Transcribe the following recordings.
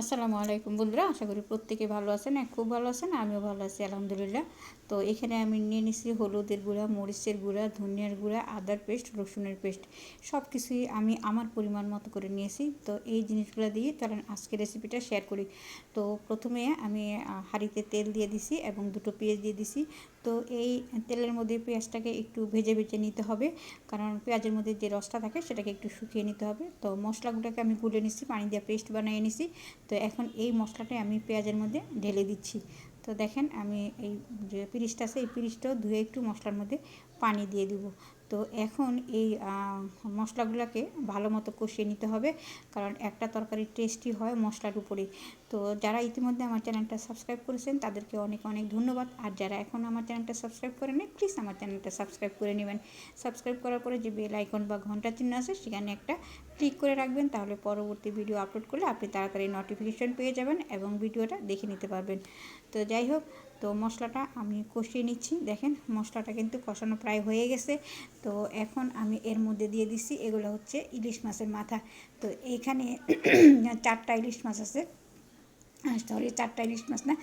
আসসালামু আলাইকুম বন্ধুরা আশা করি প্রত্যেকে ভালো আছেন হ্যাঁ, খুব ভালো আছেন আমিও ভালো আছি আলহামদুলিল্লাহ। তো এখানে আমি নিয়ে নিছি হলুদের গুঁড়া মরিচের গুঁড়া ধনিয়ার গুঁড়া আদার পেস্ট রসুনের পেস্ট। সব কিছুই আমি আমার পরিমাণ মতো করে নিয়েছি। তো এই জিনিসগুলো দিয়ে চলেন আজকে রেসিপিটা শেয়ার করি। তো প্রথমে আমি হাঁড়িতে তেল দিয়ে দিছি এবং দুটো পেঁয়াজ দিয়ে দিছি। তো এই তেলের মধ্যে পেঁয়াজটাকে একটু ভেজে ভেজে নিতে হবে কারণ পেঁয়াজের মধ্যে যে রসটা থাকে সেটাকে একটু শুকিয়ে নিতে হবে। তো মশলাগুলোকে আমি গুলে নিচ্ছি পানি দিয়ে পেস্ট বানিয়ে নিছি। তো এখন এই মশলাটাই আমি পেঁয়াজের মধ্যে ঢেলে দিচ্ছি। তো দেখেন আমি এই যে পিরিচটা আছে, এই পিরিচটাও ধুয়ে একটু মশলার মধ্যে পানি দিয়ে দিব। তো এখন এই মশলাগুলোকে ভালো মতো কষিয়ে নিতে হবে, কারণ একটা তরকারি টেস্টি হয় মশলার উপরে। তো যারা ইতিমধ্যে আমার চ্যানেলটা সাবস্ক্রাইব করেছেন, তাদেরকে অনেক অনেক ধন্যবাদ। আর যারা এখন আমার চ্যানেলটা সাবস্ক্রাইব করে নেই, প্লিজ আমার চ্যানেলটা সাবস্ক্রাইব করে নেবেন। সাবস্ক্রাইব করার পরে যে বেল আইকন বা ঘণ্টা চিহ্ন আছে, সেখানে একটা ক্লিক করে রাখবেন, তাহলে পরবর্তী ভিডিও আপলোড করলে আপনি তাড়াতাড়ি নোটিফিকেশান পেয়ে যাবেন এবং ভিডিওটা দেখে নিতে পারবেন। তো যাই হোক, তো মশলাটা আমি কষিয়ে নিচ্ছি। দেখেন, মশলাটা কিন্তু কষানো প্রায় হয়ে গেছে। তো এখন আমি এর মধ্যে দিয়ে দিচ্ছি, এগুলো হচ্ছে ইলিশ মাছের মাথা। তো এইখানে চারটা ইলিশ মাছ আছে। সরি চারটা ইলিশ মাছ না,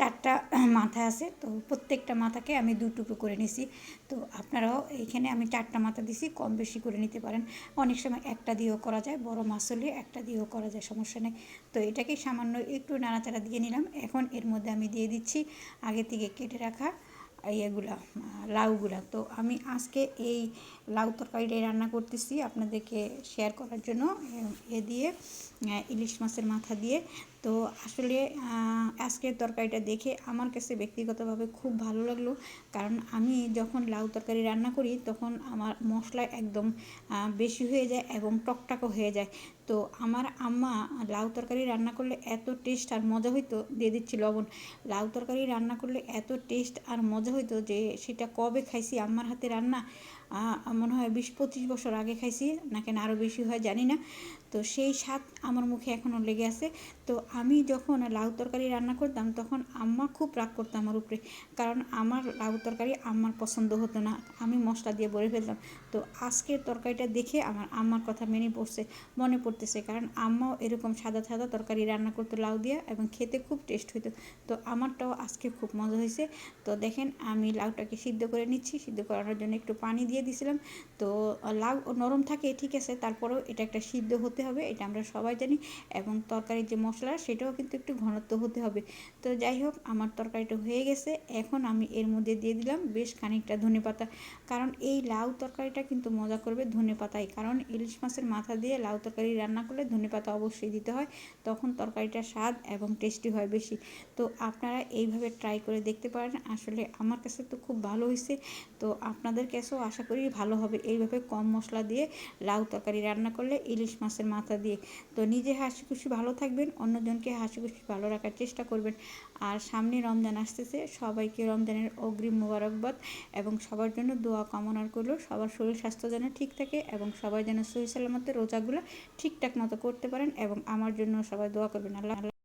চারটা মাথা আছে, তো প্রত্যেকটা মাথাকে আমি দু টুকরো করে নিছি। তো আপনারাও এইখানে আমি চারটা মাথা দিছি, কম বেশি করে নিতে পারেন। অনেক সময় একটা দিয়েও করা যায়, বড় মাছ হলে একটা দিয়েও করা যায়, সমস্যা নেই। তো এটাকে সামান্য একটু নাড়াচাড়া দিয়ে নিলাম। এখন এর মধ্যে আমি দিয়ে দিচ্ছি, আগে থেকে কেটে রাখা ইয়েগুলা লাউগুলা। তো আমি আজকে এই লাউ তরকারিটাই রান্না করতেছি আপনাদেরকে শেয়ার করার জন্য, এ দিয়ে ইলিশ মাছের মাথা দিয়ে। তো আসলে আজকের তরকারিটা দেখে আমার কাছে ব্যক্তিগতভাবে খুব ভালো লাগল, কারণ আমি যখন লাউ তরকারি রান্না করি তখন আমার মশলা একদম বেশি হয়ে যায় এবং টকটাকও হয়ে যায়। তো আমার আম্মা লাউ তরকারি রান্না করলে এত টেস্ট আর মজা হইতো, দিয়ে দিচ্ছি লবণ। লাউ তরকারি রান্না করলে এত টেস্ট আর মজা হইতো যে সেটা কবে খাইছি, আম্মার হাতে রান্না? মনে হয় বিশ পঁচিশ বছর আগে খাইছি, না কেন আরও বেশি হয় জানি না। তো সেই স্বাদ আমার মুখে এখনও লেগে আছে। তো আমি যখন লাউ তরকারি রান্না করতাম, তখন আম্মা খুব রাগ করতো আমার উপরে। কারণ আমার লাউ তরকারি আম্মার পছন্দ হতো না। আমি মশলা দিয়ে বলে ফেলতাম। তো আজকের তরকারিটা দেখে আমার আম্মার কথা মেনে পড়ছে, মনে পড়তেছে। কারণ আম্মাও এরকম সাদা সাদা তরকারি রান্না করতো লাউ দিয়ে এবং খেতে খুব টেস্ট হইতো। তো আমারটাও আজকে খুব মজা হয়েছে তো দেখেন, আমি লাউটাকে সিদ্ধ করে নিচ্ছি। সিদ্ধ করানোর জন্য একটু পানি দিয়ে দিয়েছিলাম তো লাউ নরম থাকে, ঠিক আছে, তারপরেও এটা একটা সিদ্ধ হতে হবে, এটা আমরা সবাই জানি। এবং তরকারির যে মশলা, সেটাও কিন্তু একটু ঘনত্ব হতে হবে। তো যাই হোক, আমার তরকারিটা হয়ে গেছে। এখন আমি এর মধ্যে দিয়ে দিলাম বেশ খানিকটা ধনে পাতা। কারণ এই লাউ তরকারিটা কিন্তু মজা করবে ধনে পাতায়। কারণ ইলিশ মাছের মাথা দিয়ে লাউ তরকারি রান্না করলে ধনে পাতা অবশ্যই দিতে হয়। তখন তরকারিটা স্বাদ এবং টেস্টি হয় বেশি। তো আপনারা এইভাবে ট্রাই করে দেখতে পারেন। আসলে আমার কাছে তো খুব ভালো হয়েছে তো আপনাদের কাছেও আশা করি, ভালো হবে। এইভাবে কম মশলা দিয়ে লাউ তরকারি রান্না করলে ইলিশ মাছের মাথা দিয়ে। তো নিজে হাসি খুশি ভালো থাকবেন, অন্যজনকে হাসি খুশি ভালো রাখার চেষ্টা করবেন। আর সামনে রমজান আসতেছে, সবাইকে রমজানের অগ্রিম মোবারকবাদ এবং সবার জন্য দোয়া কামনার করল। সবার শরীর স্বাস্থ্য যেন ঠিক থাকে এবং সবাই যেন সহি সালামতে রোজাগুলো ঠিকঠাক মতো করতে পারেন এবং আমার জন্য সবাই দোয়া করবেন। আল্লাহ